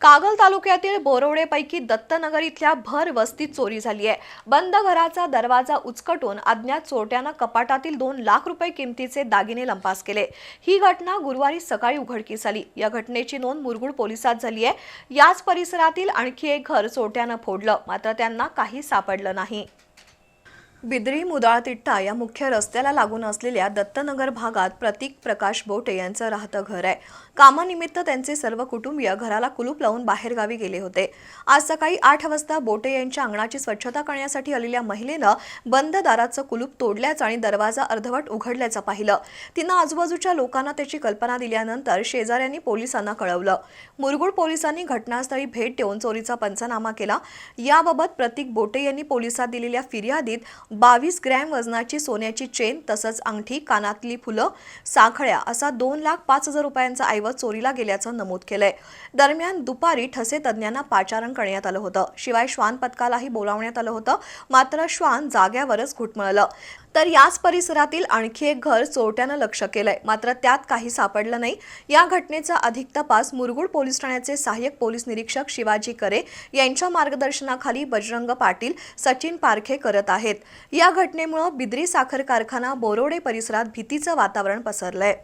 कागल तालुक्यातील बोरवडेपैकी दत्तनगर इथल्या भर वस्तीत चोरी झाली आहे. बंद घराचा दरवाजा उचकटून अज्ञात चोरट्यानं कपाटातील दोन लाख रुपये किमतीचे दागिने लंपास केले. ही घटना गुरुवारी सकाळी उघडकीस आली. या घटनेची नोंद मुरगुड पोलिसात झाली आहे. याच परिसरातील आणखी एक घर चोरट्यानं फोडलं मात्र त्यांना काही सापडलं नाही. बिद्री मुदाळतिट्टा या मुख्य रस्त्याला लागून असलेल्या दत्तनगर भागात प्रतीक प्रकाश बोटे यांचं राहतं घर आहे. कामानिमित्त त्यांचे सर्व कुटुंबीय घराला कुलूप लावून बाहेरगावी गेले होते. आज सकाळी आठ वाजता बोटे यांच्या अंगणाची स्वच्छता करण्यासाठी आलेल्या महिलेनं बंद दाराचं कुलूप तोडल्याचं आणि दरवाजा अर्धवट उघडल्याचं पाहिलं. तिनं आजूबाजूच्या लोकांना त्याची कल्पना दिल्यानंतर शेजाऱ्यांनी पोलिसांना कळवलं. मुरगुड पोलिसांनी घटनास्थळी भेट देऊन चोरीचा पंचनामा केला. याबाबत प्रतीक बोटे यांनी पोलिसात दिलेल्या फिर्यादीत बावीस ग्रॅम वजनाची सोन्याची चेन तसंच अंगठी कानातली फुलं साखळ्या असा दोन लाख पाच हजार रुपयांचा ऐवज चोरीला गेल्याचं नमूद केलंय. दरम्यान दुपारी ठसे तज्ज्ञांना पाचारण करण्यात आलं होतं. शिवाय श्वान पथकालाही बोलावण्यात आलं होतं. मात्र श्वान जाग्यावरच घुटमळलं. तर याच परिसरातील आणखी एक घर चोरट्यानं लक्ष केलंय. मात्र त्यात काही सापडलं नाही. या घटनेचा अधिक तपास मुरगुड पोलीस ठाण्याचे सहाय्यक पोलीस निरीक्षक शिवाजी करे यांच्या मार्गदर्शनाखाली बजरंग पाटील सचिन पारखे करत आहेत. या घटनेमुळे बिद्री साखर कारखाना बोरोडे परिसरात भीतीचं वातावरण पसरलंय.